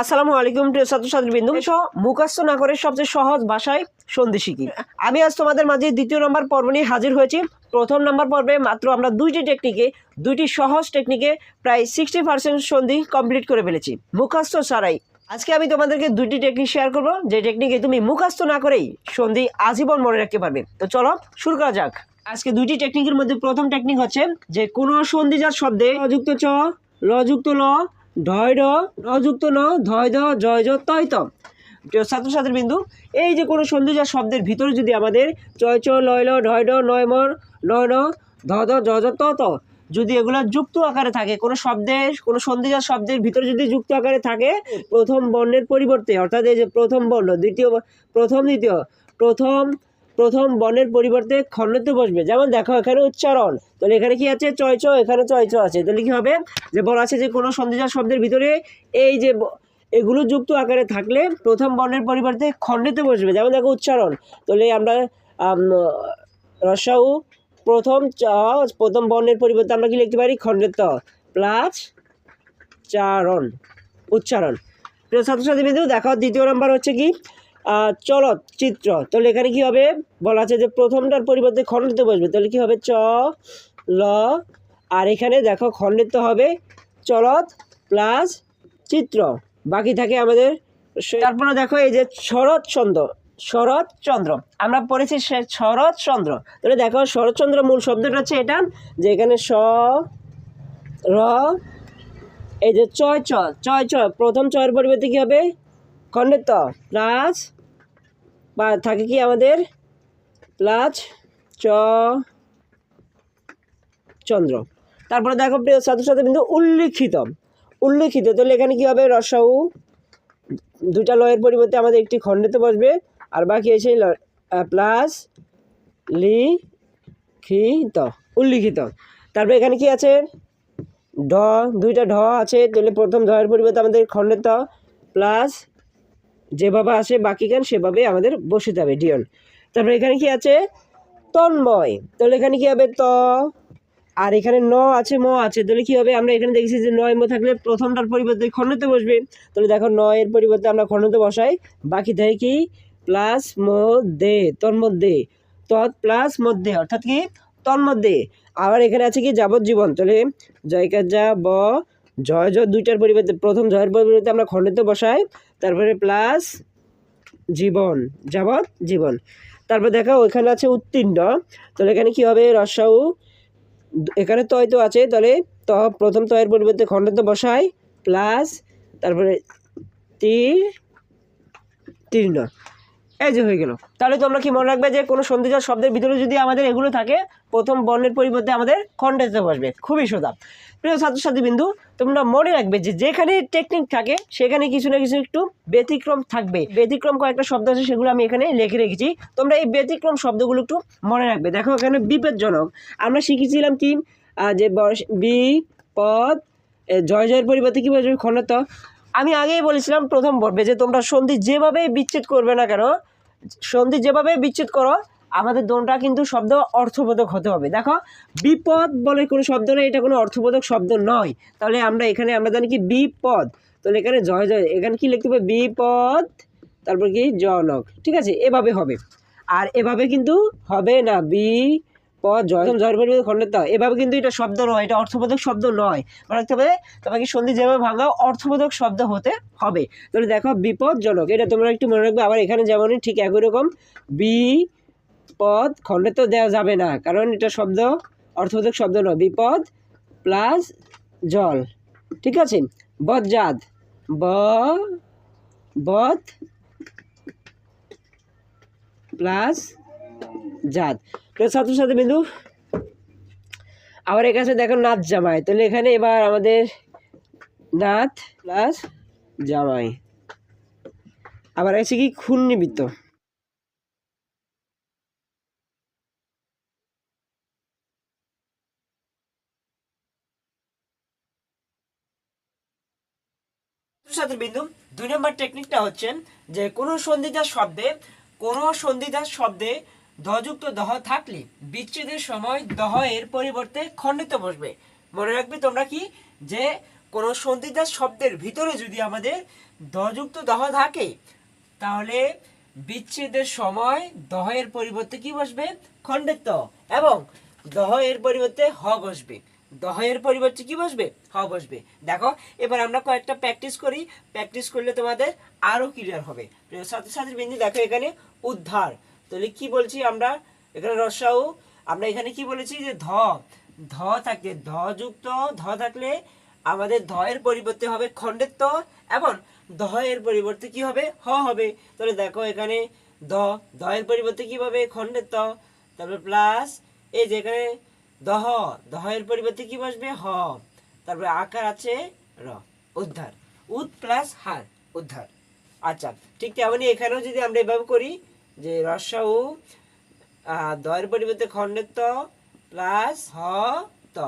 আসসালামু আলাইকুম প্রিয় ছাত্রছাত্রী বিন্দু এসো মুখস্থ না করে সবচেয়ে সহজ ভাষায় সন্ধি শিখি। আমি আজ তোমাদের মাঝে দ্বিতীয় নম্বর পর্ব নিয়ে হাজির হয়েছি। প্রথম নম্বর পর্বে মাত্র আমরা দুইটি টেকনিকে দুইটি সহজ টেকনিকে প্রায় সিক্সটি পার্সেন্ট সন্ধি কমপ্লিট করে ফেলেছি। মুখস্থ ছাড়াই। আজকে আমি তোমাদেরকে দুইটি টেকনিক শেয়ার করব। যে টেকনিকে তুমি মুখস্থ না করেই সন্ধি আজীবন মনে রাখতে পারবে। তো চলো শুরু করা যাক। আজকে দুইটি টেকনিকের মধ্যে প্রথম টেকনিক হচ্ছে যে কোনো সন্ধিজাত শব্দে অযুক্ত চ লযুক্ত ল ঢয় ঢ নযুক্ত ন, ধয় ধ জয় জ, তয় প্রিয় ছাত্রছাত্রী বিন্দু, এই যে কোনো সন্ধিজাত শব্দের ভিতরে যদি আমাদের চয় চ, লয় ল ঢয় ঢ নয় মর নয় ন, ধ ধ জ জ, ত ত, যদি এগুলো যুক্ত আকারে থাকে, কোনো শব্দের, কোনো সন্ধিজাত শব্দের ভিতরে যদি যুক্ত আকারে থাকে, প্রথম বর্ণের পরিবর্তে, অর্থাৎ এই যে প্রথম বর্ণ, দ্বিতীয় প্রথম দ্বিতীয়, প্রথম প্রথম বর্ণের পরিবর্তে খণ্ডতে বসবে। যেমন দেখো এখানে উচ্চারণ। তাহলে এখানে কি আছে? চয় চ এখানে চয় চ আছে। তাহলে কি হবে? যে বলা আছে যে কোনো সন্ধিজাত শব্দের ভিতরে এই যে এগুলো যুক্ত আকারে থাকলে প্রথম বর্ণের পরিবর্তে খণ্ডতে বসবে। যেমন দেখো উচ্চারণ। তাহলে আমরা আম, রসাউ প্রথম চ প্রথম বর্ণের পরিবর্তে আমরা কি লিখতে পারি? খণ্ডেত প্লাস চারণ উচ্চারণ। প্রিয় ছাত্রছাত্রী বিন্দু দেখো দ্বিতীয় নাম্বার হচ্ছে কি? আহ, চলত চিত্র। তাহলে এখানে কি হবে? বলা আছে যে প্রথমটার পরিবর্তে খণ্ডিত বসবে। তাহলে কি হবে? চ ল আর এখানে দেখো খণ্ডিত হবে চলত প্লাস চিত্র। বাকি থাকে আমাদের তারপরে দেখো এই যে শরৎ চন্দ্র শরৎ চন্দ্র। আমরা পড়েছি সে- শরৎ চন্দ্র। তাহলে দেখো শরৎচন্দ্র মূল শব্দটা হচ্ছে এটা যে এখানে স র এই যে চয় চ চয় চ। প্রথম চয়ের পরিবর্তে কী হবে? খণ্ডের ত প্লাস বা থাকে কি আমাদের? প্লাস চ, চন্দ্র। তারপরে দেখো প্রিয় ছাত্রছাত্রী কিন্তু উল্লিখিত উল্লিখিত তাহলে এখানে কি হবে? রসাউ। দুটা লয়ের পরিবর্তে আমাদের একটি খণ্ডিত বসবে। আর বাকি এসে প্লাস লি খিত উল্লিখিত। তারপরে এখানে কি আছে? ঢ, দুইটা ঢ আছে। তাহলে প্রথম ঢয়ের পরিবর্তে আমাদের খণ্ডের ত, প্লাস যেভাবে আসে বাকি গান সেভাবে আমাদের বসিতে হবে ডিয়ন। তারপরে এখানে কি আছে? তন্ময়। তাহলে এখানে কি হবে? ত। আর এখানে ন আছে, ম আছে। তাহলে কি হবে? আমরা এখানে দেখেছি যে নয় ম থাকলে প্রথমটার পরিবর্তে খণ্ডতে বসবে। তাহলে দেখো নয়ের পরিবর্তে আমরা খণ্ডতে বসাই। বাকি থাকে কি? প্লাস মধ্যে, তন্মধ্যে। তৎ প্লাস মধ্যে, অর্থাৎ কি? তন্মধ্যে। আবার এখানে আছে কি? যাবজ্জীবন। তাহলে জয়কার যা, ব, জয় জয় দুইটার পরিবর্তে, প্রথম জয়ের পরিবর্তে আমরা খণ্ডতে বসাই। তারপরে প্লাস জীবন, যাবৎ জীবন। তারপর দেখো ওইখানে আছে উত্তীর্ণ। তাহলে এখানে কি হবে? রসাউ, এখানে তয় তো আছে, তাহলে ত, প্রথম তয়ের পরিবর্তে খণ্ডতে বসায় প্লাস তারপরে তীর, তীর্ণ। এই যে হয়ে গেল। তাহলে তোমরা কি মনে রাখবে যে কোনো সন্ধিজাত শব্দের ভিতরে যদি আমাদের এগুলো থাকে, প্রথম বর্ণের পরিবর্তে আমাদের খণ্ডতে বসবে। খুবই সোজা। প্রিয় ছাত্রছাত্রী বিন্দু তোমরা মনে রাখবে যে যেখানে টেকনিক থাকে, সেখানে কিছু না কিছু একটু ব্যতিক্রম থাকবে। ব্যতিক্রম কয়েকটা শব্দ আছে, সেগুলো আমি এখানে লিখে রেখেছি। তোমরা এই ব্যতিক্রম শব্দগুলো একটু মনে রাখবে। দেখো এখানে বিপদজনক আমরা শিখেছিলাম কি? যে বি, পদ জয়, জয়ের পরিবর্তে কী বলবে? খণ্ডত আমি আগেই বলেছিলাম প্রথম পর্বে যে তোমরা সন্ধি যেভাবে বিচ্ছেদ করবে না কেন সন্ধি যেভাবে বিচ্ছেদ করো, আমাদের দোনটা কিন্তু শব্দ অর্থবোধক হতে হবে। দেখো, বিপদ বলে কোনো শব্দ নেই, এটা কোনো অর্থবোধক শব্দ নয়। তাহলে আমরা এখানে, আমরা জানি কি বিপদ। তাহলে এখানে জয় জয়, এখানে কি লিখতে হবে? বিপদ, তারপর কি জনক। ঠিক আছে, এভাবে হবে। আর এভাবে কিন্তু হবে না, বি পদ জয়। জয়ের পরিবর্তে খণ্ডের ত এভাবে কিন্তু এটা শব্দ নয়, এটা অর্থবোধক শব্দ নয়। তোমাকে সন্ধি যেভাবে অর্থবোধক শব্দ হতে হবে। তাহলে দেখো বিপদজনক এটা তোমরা একটু মনে রাখবে, আবার এখানে যেমনই ঠিক একই রকম বি পদ তো দেওয়া যাবে না। কারণ এটা শব্দ, অর্থবোধক শব্দ নয়। বিপদ প্লাস জল। ঠিক আছে? বজ্জাত। ব বদ প্লাস জাত। প্রিয় ছাত্রছাত্রী বিন্দু আবার কাছে দেখো নাথ জামাই। তাহলে এখানে এবার আমাদের নাথ প্লাস জামাই। আবার আছে কি খুন নিমিত্ত বিন্দু, দুই নম্বর টেকনিকটা হচ্ছে যে কোনো সন্ধিজাত শব্দে, কোনো সন্ধিদার শব্দে ধযুক্ত দহ থাকলে বিচ্ছেদের সময় দহ এর পরিবর্তে খণ্ডিত বসবে। মনে রাখবে তোমরা কি? যে কোনো সন্ধিদার শব্দের ভিতরে যদি আমাদের দযুক্ত দহ থাকে, তাহলে বিচ্ছেদের সময় দহ এর পরিবর্তে কি বসবে? খণ্ডের ত এবং এর পরিবর্তে হ বসবে। দহের পরিবর্তে কি বসবে? হ বসবে। দেখো, এবার আমরা কয়েকটা প্র্যাকটিস করি। প্র্যাকটিস করলে তোমাদের আরও ক্লিয়ার হবে। প্রিয় ছাত্রছাত্রী বিন্দু দেখো এখানে উদ্ধার। তাহলে কি বলছি আমরা? এখানে রসাউ আমরা এখানে কি বলেছি যে ধ ধ থাকলে, ধ যুক্ত, ধ থাকলে আমাদের ধয়ের পরিবর্তে হবে খণ্ডের ত এবং দহের পরিবর্তে কি হবে? হ হবে। তাহলে দেখো এখানে দ দহের পরিবর্তে কি হবে খণ্ডের ত তারপর প্লাস এই যে এখানে দহ দহের পরিবর্তে কি বসবে? হ। তারপরে আকার আছে র, উদ্ধার। উদ প্লাস হার, উদ্ধার। আচ্ছা ঠিক তেমনই এখানেও যদি আমরা এভাবে করি যে রসাউ দয়ের পরিবর্তে খণ্ডের ত প্লাস হ, ত।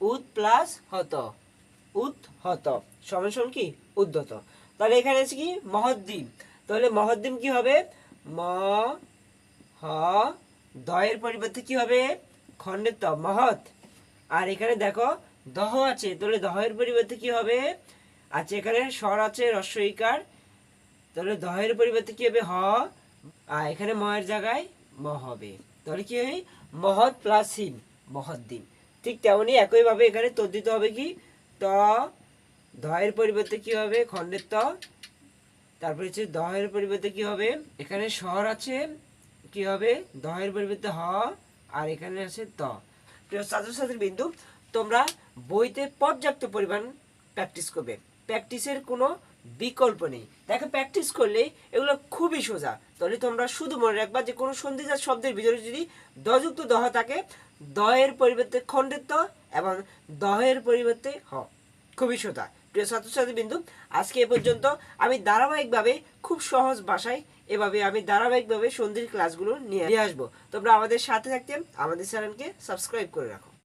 উত প্লাস হত। উদ হত। সমান কি? উদ্যত তাহলে এখানে আছে কি? মহদ্দিম তাহলে মহদ্দিম কি হবে? ম, হ, দয়ের পরিবর্তে কি হবে? খণ্ডের ত, মহৎ। আর এখানে দেখো, দহ আছে। তাহলে দহের পরিবর্তে কি হবে? আচ্ছা এখানে স্বর আছে রস্বইকার। তাহলে দহের পরিবর্তে কি হবে? হ আর এখানে ময়ের জায়গায় ম হবে। তাহলে কি হবে মহৎ প্লাস হিম মহদ্দিন ঠিক তেমনই একইভাবে এখানে তদ্দিত হবে কি? ত দহের পরিবর্তে কি হবে? খণ্ডের ত। তারপরে হচ্ছে দহের পরিবর্তে কি হবে? এখানে স্বর আছে, কি হবে? দহের পরিবর্তে হ, আর এখানে আছে ত। প্রিয় ছাত্রছাত্রী বিন্দু, তোমরা বইতে পর্যাপ্ত পরিমাণ প্র্যাকটিস করবে। প্র্যাকটিসের কোনো বিকল্প নেই। দেখো প্র্যাকটিস করলে এগুলো খুবই সোজা। তাহলে তোমরা শুধু মনে রাখবা যে কোনো সন্ধিজাত শব্দের ভিতরে যদি দযুক্ত দহ থাকে দয়ের পরিবর্তে খণ্ডের ত এবং দহের পরিবর্তে হ। খুবই সোজা। প্রিয় ছাত্রছাত্রী বিন্দু আজকে এ পর্যন্ত আমি ধারাবাহিকভাবে খুব সহজ ভাষায় এভাবে আমি ধারাবাহিকভাবে সন্ধির ক্লাসগুলো নিয়ে আসব। তোমরা আমাদের সাথে থাকতে আমাদের চ্যানেলকে সাবস্ক্রাইব করে রাখো।